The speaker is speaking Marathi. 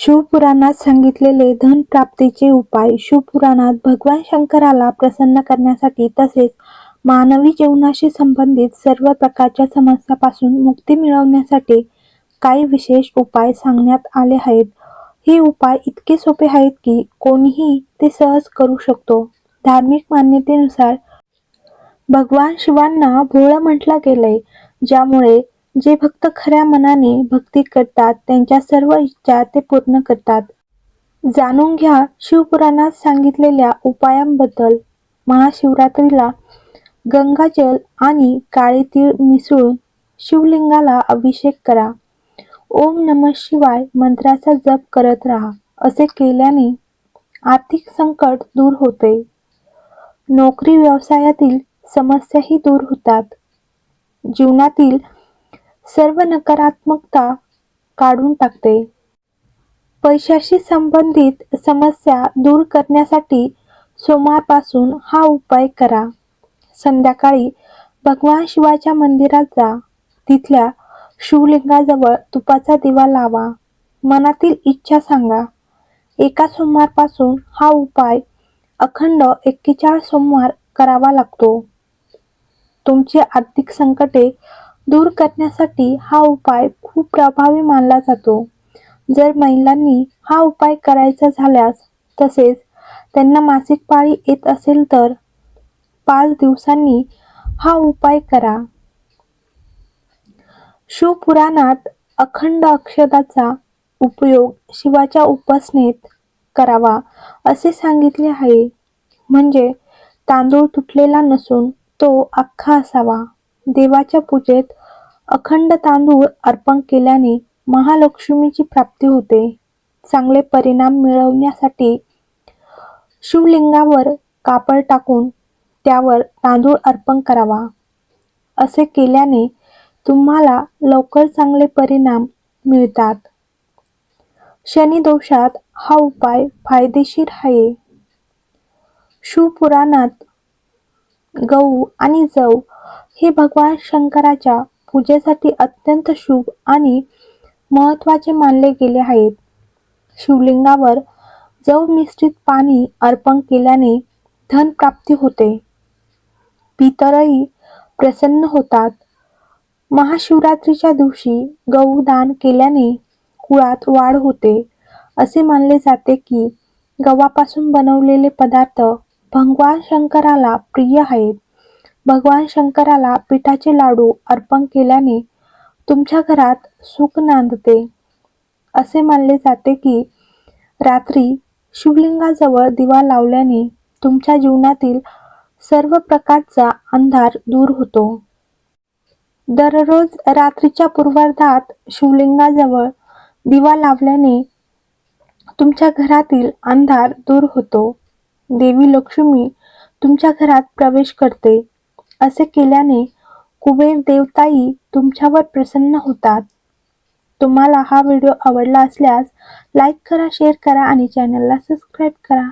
शिवपुराणात सांगितलेले धन प्राप्तीचे उपाय शिवपुराणात भगवान शंकराला प्रसन्न करण्यासाठी तसेच मानवी जीवनाशी संबंधित सर्व प्रकारच्या समस्यापासून मुक्ती मिळवण्यासाठी काही विशेष उपाय सांगण्यात आले आहेत. हे उपाय इतके सोपे आहेत की कोणीही ते सहज करू शकतो. धार्मिक मान्यतेनुसार भगवान शिवांना भोळं म्हटलं गेलंय ज्यामुळे जे भक्त खऱ्या मनाने भक्ती करतात त्यांच्या सर्व इच्छा ते पूर्ण करतात. जाणून घ्या शिवपुराणात सांगितलेल्या उपायांबद्दल. महाशिवरात्रीला गंगाजल आणि काळे तीळ मिसळून शिवलिंगाला अभिषेक करा. ओम नम शिवाय मंत्राचा जप करत राहा. असे केल्याने आर्थिक संकट दूर होते. नोकरी व्यवसायातील समस्याही दूर होतात. जीवनातील सर्व नकारात्मकता काढून टाकते. पैशाशी संबंधित समस्या दूर करण्यासाठी सोमवारपासून हा उपाय करा. संध्याकाळी भगवान शिवाच्या मंदिरात जा. तिथल्या शिवलिंगाजवळ तुपाचा दिवा लावा. मनातील इच्छा सांगा. एका सोमवारपासून हा उपाय अखंड एक्केचाळीस सोमवार करावा लागतो. तुमची आर्थिक संकटे दूर करण्यासाठी हा उपाय खूप प्रभावी मानला जातो. जर महिलांनी हा उपाय करायचा झाल्यास तसेच त्यांना मासिक पाळी येत असेल तर पाच दिवसांनी हा उपाय करा. शिवपुराणात अखंड अक्षदाचा उपयोग शिवाच्या उपासनेत करावा असे सांगितले आहे. म्हणजे तांदूळ तुटलेला नसून तो अख्खा असावा. देवाच्या पूजेत अखंड तांदूळ अर्पण केल्याने महालक्ष्मीची प्राप्ती होते. चांगले परिणाम मिळवण्यासाठी शिवलिंगावर कापड टाकून त्यावर तांदूळ अर्पण करावा. असे केल्याने तुम्हाला लवकर चांगले परिणाम मिळतात. शनी दोषात हा उपाय फायदेशीर आहे. शिवपुराणात गहू आणि जव हे भगवान शंकराच्या पूजेसाठी अत्यंत शुभ आणि महत्त्वाचे मानले गेले आहेत. शिवलिंगावर जव मिश्रित पाणी अर्पण केल्याने धन प्राप्ती होते. पितरही प्रसन्न होतात. महाशिवरात्रीच्या दिवशी गहू दान केल्याने कुळात वाढ होते. असे मानले जाते की गव्हापासून बनवलेले पदार्थ भगवान शंकराला प्रिय आहेत. भगवान शंकराला पिठाचे लाडू अर्पण केल्याने तुमच्या घरात सुख नांदते. असे मानले जाते की रात्री शिवलिंगाजवळ दिवा लावल्याने तुमच्या जीवनातील सर्व प्रकारचा अंधार दूर होतो. दररोज रात्रीच्या पूर्वार्धात शिवलिंगाजवळ दिवा लावल्याने तुमच्या घरातील अंधार दूर होतो. देवी लक्ष्मी तुमच्या घरात प्रवेश करते. असे केल्याने कुबेर देवताई तुमच्यावर प्रसन्न होतात. तुम्हाला हा व्हिडिओ आवडला असल्यास लाईक करा शेअर करा आणि चॅनलला सबस्क्राईब करा.